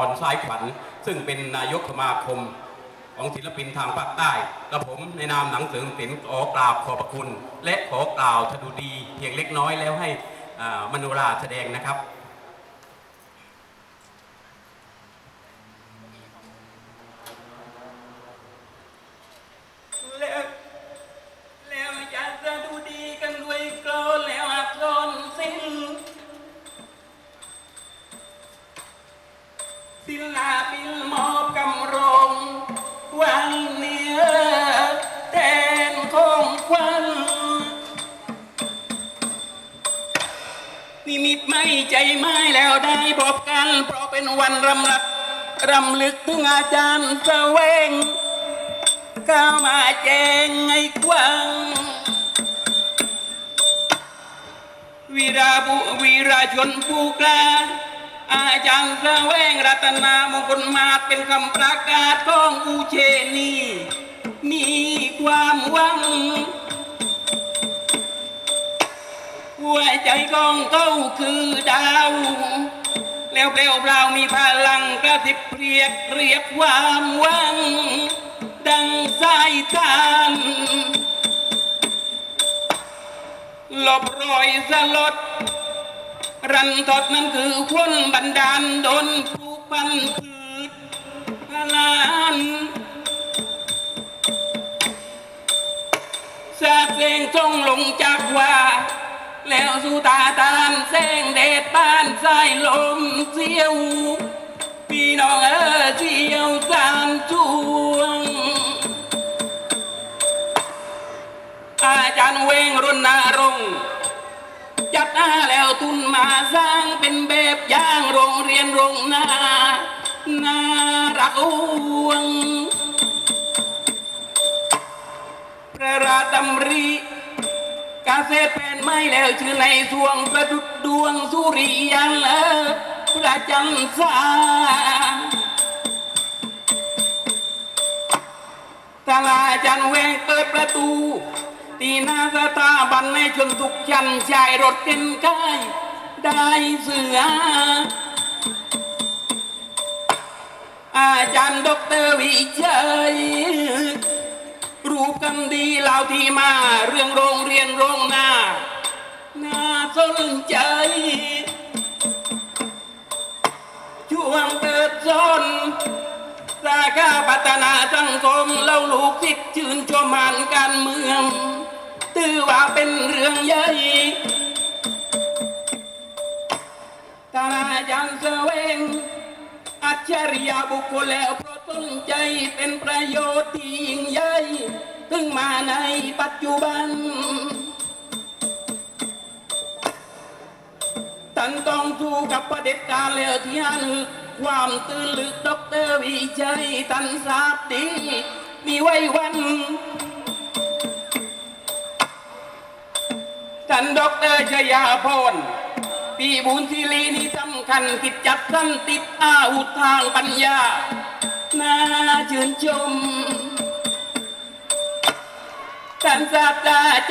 อนสายขวัญ ซึ่งเป็นนายกสมาคมของศิลปินทางภาคใต้กระผมในนามหนังสือศิลป์ขอกราบขอบพระคุณ และขอกล่าวทดุดีเพียงเล็กน้อยแล้วให้มโนราแสดงนะครับ ศิลาปินมอบกำรงวันเนื้อแทนของควันนิมิตไม่ใจไม่แล้วได้บอกกัน เพราะเป็นวันรำลึกรำลึกถึงอาจารย์เสวงก้าวมาแจงไงกว้างวีราบุวีราชนผู้กล้า อาจารย์แสวงรัตนามงคลมาเป็นคำประกาศของอูเชนีมีความหวังหัวใจของเขาคือดาว แล้วเปลวเปล่ามีพลังกระติบเรียกเรียกความหวัง ดังสายทานหลบรอยสลด รันทดนั้นคือคนบันดาลโดนผูกพันพืชพลานสาเสงจงลงจากว่า แล้วสู่ตาตามแสงแดดบ้านสายลมเสียวพี่น้องเออเสียวสามช่วง อาจารย์เวงรุณรงค์ จัดหาแล้วทุนมาสร้างเป็นแบบอย่างโรงเรียนโรงนานารักหวง พระราชดำริกาเซแปนไม่แล้วชื่อในสวงประดุดดวงสุริยันเออพระจันทร์สาตลาจันเวงเปิดประตูตีหนาสตาบัน ในชนทุกชั้นชายรถเต็นกายได้เสือ อาจารย์ดอกเตอรวิจัยรูปกันดีเหล่าที่มา เรื่องโรงเรียนโรงนาน่าสนใจช่วงเปิดซอนสาขาพัฒนาสังคมเล่าลูกศิษย์ชื่นชมมันการเมือง ถือว่าเป็นเรื่องใหญ่ตาอาจารย์เสวงอัจฉริยะบุคคลแล้วเพราะต้นใจเป็นประโยชน์ที่ยิ่งใหญ่ถึงมาในปัจจุบันท่านต้องสู้กับประเด็จการแล้วที่หันความตื่นลึกดอกเตอรวิจัยท่านทราบดี มีไว้วัน ท่านดรชยาพรปีบุญศิลีนี่สำคัญกิจจับสั้นติดอาวุธทางปัญญา น่าชื่นชมท่านศาสตราจารย์